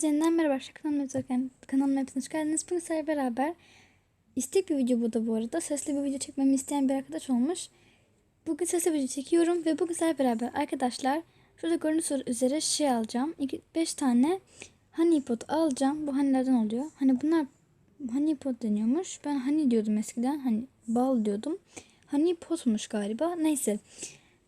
Hepinize yeniden merhaba arkadaşlar. Kanalıma izlerken kanalıma hepiniz hoş geldiniz. Bugün sizlerle beraber istek bir video bu da bu arada. Sesli bir video çekmemi isteyen bir arkadaş olmuş. Bugün sesli video çekiyorum ve bugün sizlerle beraber arkadaşlar şurada gördüğünüz üzere şey alacağım. 5 tane honey pot alacağım. Bu honeylerden oluyor. Hani bunlar honey pot deniyormuş. Ben honey diyordum eskiden. Hani bal diyordum. Honey potmuş galiba. Neyse.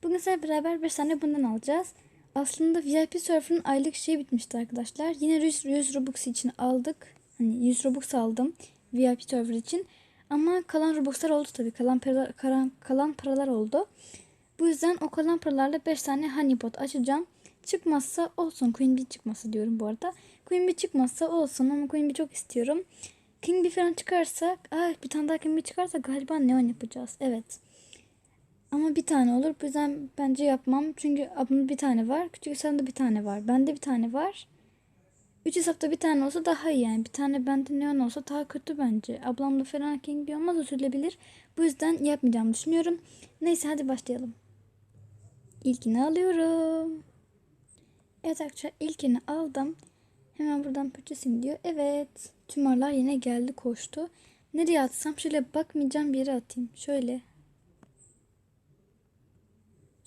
Bugün sizlerle beraber 5 tane bundan alacağız. Aslında VIP Surfer'ın aylık şeyi bitmişti arkadaşlar. Yine 100, 100 Robux için aldık. Hani 100 Robux aldım VIP Surfer için. Ama kalan Robux'lar oldu tabii. Kalan paralar, kalan, kalan paralar oldu. Bu yüzden o kalan paralarla 5 tane honeypot açacağım. Çıkmazsa olsun. Queen Bee çıkması diyorum bu arada. Queen Bee çıkmazsa olsun ama Queen Bee çok istiyorum. King Bee falan çıkarsa, ah bir tane daha King Bee çıkarsa galiba neon yapacağız. Evet. Ama bir tane olur. Bu yüzden bence yapmam. Çünkü ablamda bir tane var. Küçük hesabımda bir tane var. Bende bir tane var. Üç hesapta bir tane olsa daha iyi yani. Bir tane bende neon olsa daha kötü bence. Ablamda falan king olmaz üzülebilir. Bu yüzden yapmayacağımı düşünüyorum. Neyse hadi başlayalım. İlkini alıyorum. Evet arkadaşlar ilkini aldım. Hemen buradan purchasing diyor. Evet. Tümörler yine geldi koştu. Nereye atsam şöyle bakmayacağım bir yere atayım. Şöyle.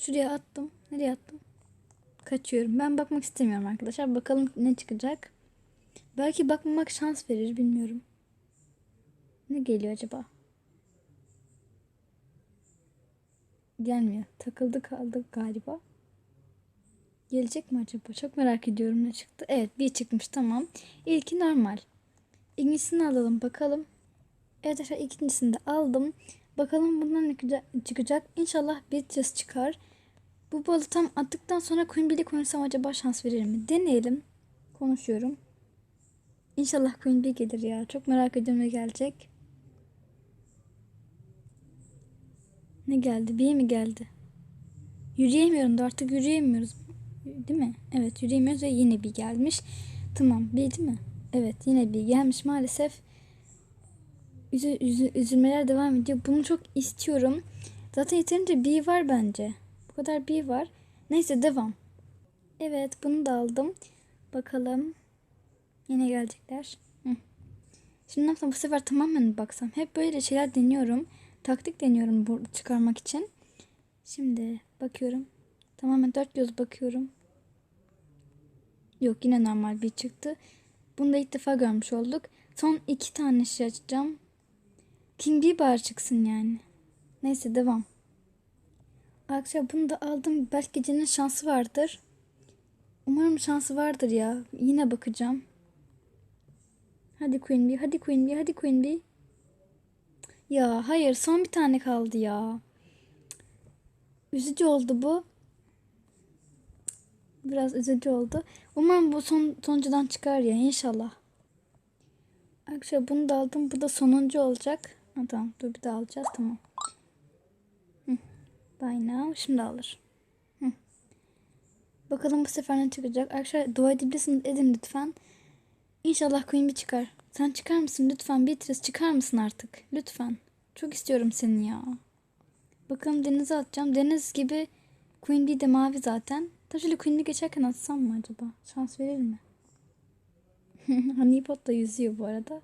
Şuraya attım. Nereye attım? Kaçıyorum. Ben bakmak istemiyorum arkadaşlar. Bakalım ne çıkacak. Belki bakmamak şans verir. Bilmiyorum. Ne geliyor acaba? Gelmiyor. Takıldı kaldı galiba. Gelecek mi acaba? Çok merak ediyorum ne çıktı. Evet bir çıkmış tamam. İlki normal. İkincisini alalım bakalım. Evet arkadaşlar ikincisini de aldım. Bakalım bundan ne çıkacak. İnşallah Beatrice çıkar. Bu balı tam attıktan sonra Queen Bee'li konuşsam acaba şans verir mi? Deneyelim. Konuşuyorum. İnşallah Queen Bee gelir ya. Çok merak ediyorum ne gelecek. Ne geldi? Bee mi geldi? Yürüyemiyorum da artık yürüyemiyoruz. Değil mi? Evet yürüyemiyoruz ve yine bir gelmiş. Tamam Bee değil mi? Evet yine bir gelmiş maalesef. Üzü, üzü, üzülmeler devam ediyor. Bunu çok istiyorum. Zaten yeterince bir var bence. Bu kadar bir var. Neyse devam. Evet bunu da aldım. Bakalım. Yine gelecekler. Hı. Şimdi ne yapsam bu sefer tamamen baksam? Hep böyle şeyler deniyorum. Taktik deniyorum burada çıkarmak için. Şimdi bakıyorum. Tamamen dört göz bakıyorum. Yok yine normal bir çıktı. Bunu da ilk defa görmüş olduk. Son iki tane şey açacağım. King Bieber çıksın yani. Neyse devam. Arkadaşlar bunu da aldım. Belki gecenin şansı vardır. Umarım şansı vardır ya. Yine bakacağım. Hadi Queen Bee, hadi Queen Bee, hadi Queen Bee. Ya hayır son bir tane kaldı ya. Üzücü oldu bu. Biraz üzücü oldu. Umarım bu son sonuncudan çıkar ya inşallah. Arkadaşlar bunu da aldım. Bu da sonuncu olacak. Ha, tamam dur bir daha alacağız tamam. Buy now. Şimdi alır. Hı. Bakalım bu sefer ne çıkacak. Arkadaşlar dua edebilirsiniz edin lütfen. İnşallah Queen bir çıkar. Sen çıkar mısın lütfen Beatrice çıkar mısın artık? Lütfen. Çok istiyorum seni ya. Bakalım denize atacağım. Deniz gibi Queen Bee de mavi zaten. Tabii şöyle Queen Bee geçerken atsam mı acaba? Şans verir mi? Honeypot da yüzüyor bu arada.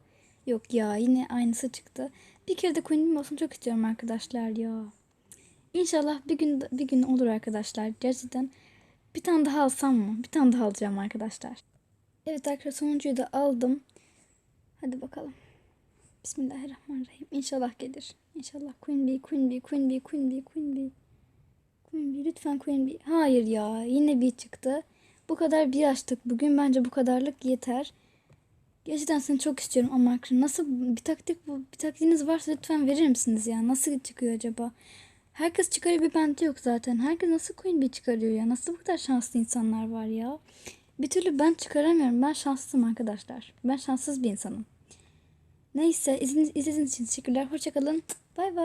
Yok ya yine aynısı çıktı. Bir kere de Queen Bee olsun çok istiyorum arkadaşlar ya. İnşallah bir gün bir gün olur arkadaşlar. Gerçekten bir tane daha alsam mı? Bir tane daha alacağım arkadaşlar. Evet arkadaşlar sonuncuyu da aldım. Hadi bakalım. Bismillahirrahmanirrahim. İnşallah gelir. İnşallah Queen Bee, Queen Bee, Queen Bee, Queen Bee, Queen Bee. Queen Bee lütfen Queen Bee. Hayır ya yine bir çıktı. Bu kadar bir açtık bugün. Bence bu kadarlık yeter. Gerçekten seni çok istiyorum ama nasıl bir taktik bu bir taktiğiniz varsa lütfen verir misiniz ya? Nasıl çıkıyor acaba? Herkes çıkarıyor bir bende yok zaten. Herkes nasıl Queen Bee çıkarıyor ya? Nasıl bu kadar şanslı insanlar var ya? Bir türlü ben çıkaramıyorum. Ben şanssızım arkadaşlar. Ben şanssız bir insanım. Neyse izlediğiniz için teşekkürler. Hoşçakalın. Bay bay.